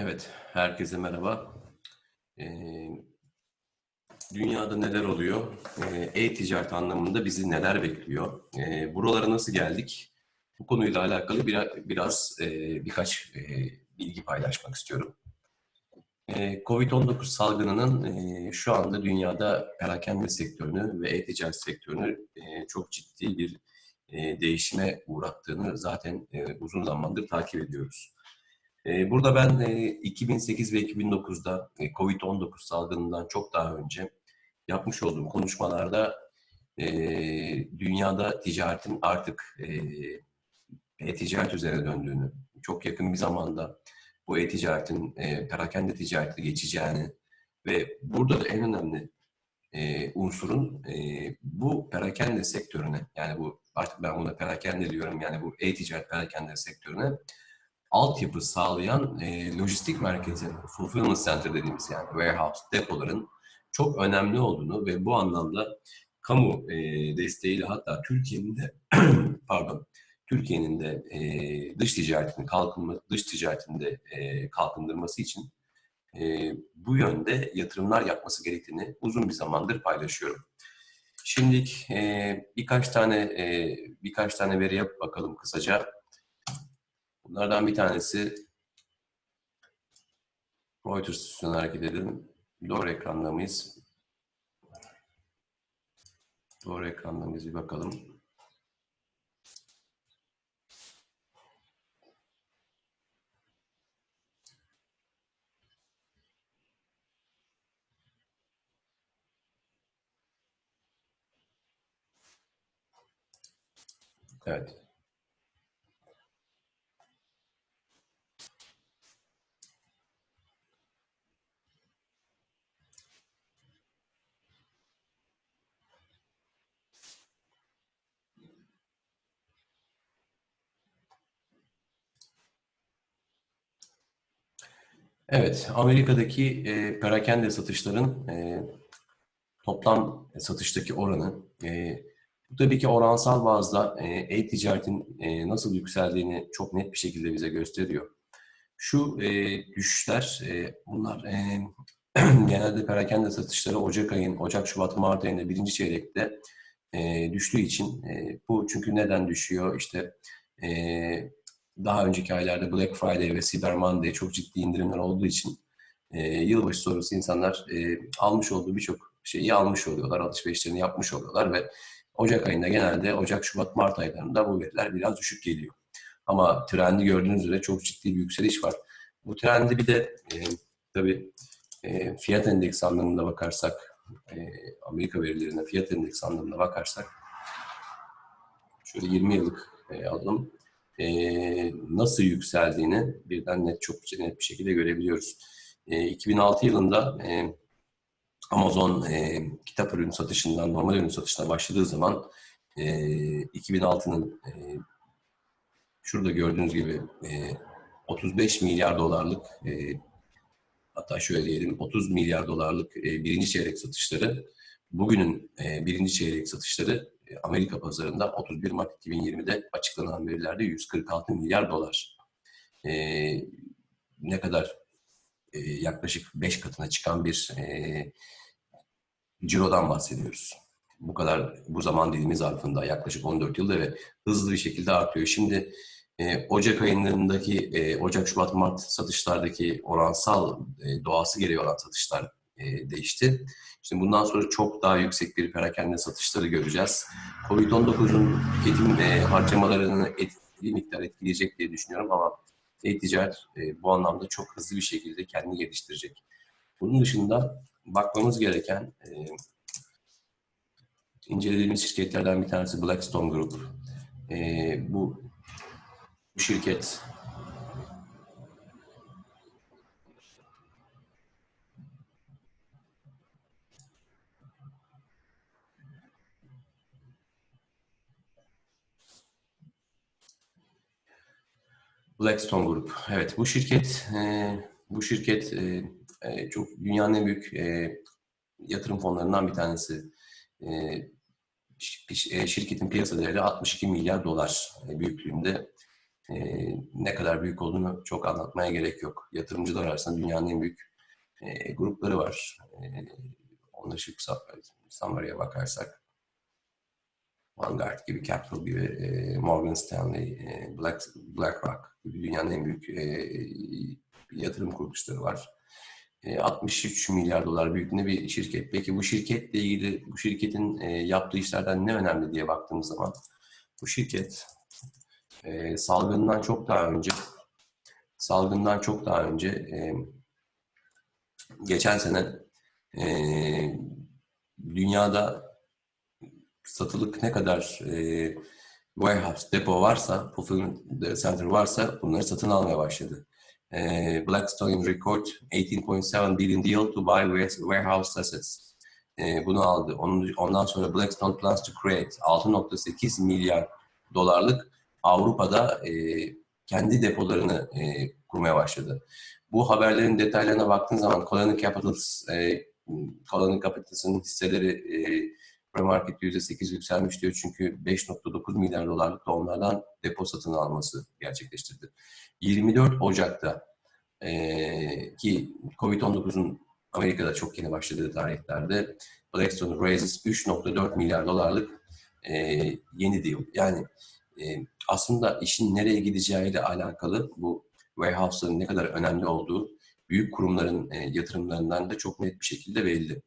Evet, herkese merhaba. Ee, dünyada neler oluyor? Ee, E-ticaret anlamında bizi neler bekliyor? Ee, buralara nasıl geldik? Bu konuyla alakalı biraz, biraz e, birkaç e, bilgi paylaşmak istiyorum. Ee, Covid-19 salgınının e, şu anda dünyada perakende sektörünü ve e-ticaret sektörünü e, çok ciddi bir e, değişime uğrattığını zaten e, uzun zamandır takip ediyoruz. Ee, burada ben 2008 e, ve 2009'da e, Covid-19 salgınından çok daha önce yapmış olduğum konuşmalarda e, dünyada ticaretin artık e-ticaret üzerine döndüğünü, çok yakın bir zamanda bu e-ticaretin perakende ticarete geçeceğini ve burada da en önemli unsurun bu perakende sektörüne, yani bu artık ben buna perakende diyorum, yani bu e-ticaret perakende sektörüne altyapı sağlayan e, lojistik merkezi, fulfillment center dediğimiz yani warehouse, depoların çok önemli olduğunu ve bu anlamda kamu e, desteğiyle hatta Türkiye'nin de pardon Türkiye'nin de e, dış ticaretini kalkınma dış ticaretinde e, kalkındırması için e, bu yönde yatırımlar yapması gerektiğini uzun bir zamandır paylaşıyorum. Şimdi e, birkaç tane e, birkaç tane veriye bakalım kısaca. Bunlardan bir tanesi Reuters üstünden hareket edelim. Doğru ekranda mıyız? Doğru ekranda mıyız bir bakalım. Evet. Evet, Amerika'daki e, perakende satışların e, toplam satıştaki oranı, e, bu tabii ki oransal bazda e, e-ticaretin e, nasıl yükseldiğini çok net bir şekilde bize gösteriyor. Şu e, düşüşler, e, bunlar e, genelde perakende satışları Ocak ayın, Ocak, Şubat, Mart ayında birinci çeyrekte e, düştüğü için, e, bu çünkü neden düşüyor? İşte e, daha önceki aylarda Black Friday ve Cyber Monday çok ciddi indirimler olduğu için e, yılbaşı sonrası insanlar e, almış olduğu birçok şeyi almış oluyorlar, alışverişlerini yapmış oluyorlar ve Ocak ayında genelde Ocak, Şubat, Mart aylarında bu veriler biraz düşük geliyor. Ama trendi gördüğünüz üzere çok ciddi bir yükseliş var. Bu trendi bir de e, tabii e, fiyat endeksi anlamında bakarsak, e, Amerika verilerine fiyat endeksi anlamında bakarsak, şöyle 20 yıllık e, alalım e, nasıl yükseldiğini birden net çok net bir şekilde görebiliyoruz. E, 2006 yılında e, Amazon e, kitap ürün satışından normal ürün satışına başladığı zaman e, 2006'nın e, şurada gördüğünüz gibi e, 35 milyar dolarlık e, hatta şöyle diyelim 30 milyar dolarlık e, birinci çeyrek satışları bugünün e, birinci çeyrek satışları Amerika pazarında 31 Mart 2020'de açıklanan verilerde 146 milyar dolar. E, ne kadar e, yaklaşık 5 katına çıkan bir e, cirodan bahsediyoruz. Bu kadar bu zaman dilimi zarfında yaklaşık 14 yılda ve hızlı bir şekilde artıyor. Şimdi e, Ocak ayındaki e, Ocak, Şubat, Mart satışlardaki oransal e, doğası gereği olan satışlar e, değişti. Şimdi bundan sonra çok daha yüksek bir perakende satışları göreceğiz. Covid-19'un tüketim e, harcamalarını etkili miktar etkileyecek diye düşünüyorum ama e-ticaret e, bu anlamda çok hızlı bir şekilde kendini geliştirecek. Bunun dışında bakmamız gereken e, incelediğimiz şirketlerden bir tanesi Blackstone Group. Bu şirket Blackstone Group. Evet, bu şirket e, bu şirket e, e, çok dünyanın en büyük e, yatırım fonlarından bir tanesi. E, e şirketin piyasa değeri 62 milyar dolar büyüklüğünde. e, ne kadar büyük olduğunu çok anlatmaya gerek yok. Yatırımcılar arasında dünyanın en büyük e, grupları var. E, Ownership Summary'e bakarsak Vanguard gibi, Capital gibi, e, Morgan Stanley, e, Black, BlackRock gibi dünyanın en büyük e, yatırım kuruluşları var. E, 63 milyar dolar büyüklüğünde bir şirket. Peki bu şirketle ilgili, bu şirketin e, yaptığı işlerden ne önemli diye baktığımız zaman bu şirket e, salgından çok daha önce salgından çok daha önce e, geçen sene e, dünyada satılık ne kadar e, warehouse, depo varsa, fulfillment center varsa bunları satın almaya başladı. E, Blackstone record 18.7 billion deal to buy warehouse assets. E, bunu aldı. Onun, ondan sonra Blackstone plans to create 6.8 milyar dolarlık Avrupa'da e, kendi depolarını e, kurmaya başladı. Bu haberlerin detaylarına baktığın zaman Colony Capitals, e, Colony Capitals'ın hisseleri e, pre-market %8 yükselmiş diyor çünkü 5.9 milyar dolarlık da depo satın alması gerçekleştirdi. 24 Ocak'ta e, ki Covid-19'un Amerika'da çok yeni başladığı tarihlerde Blackstone raises 3.4 milyar dolarlık e, yeni deal. Yani e, aslında işin nereye gideceğiyle alakalı bu warehouse'ların ne kadar önemli olduğu büyük kurumların e, yatırımlarından da çok net bir şekilde belli.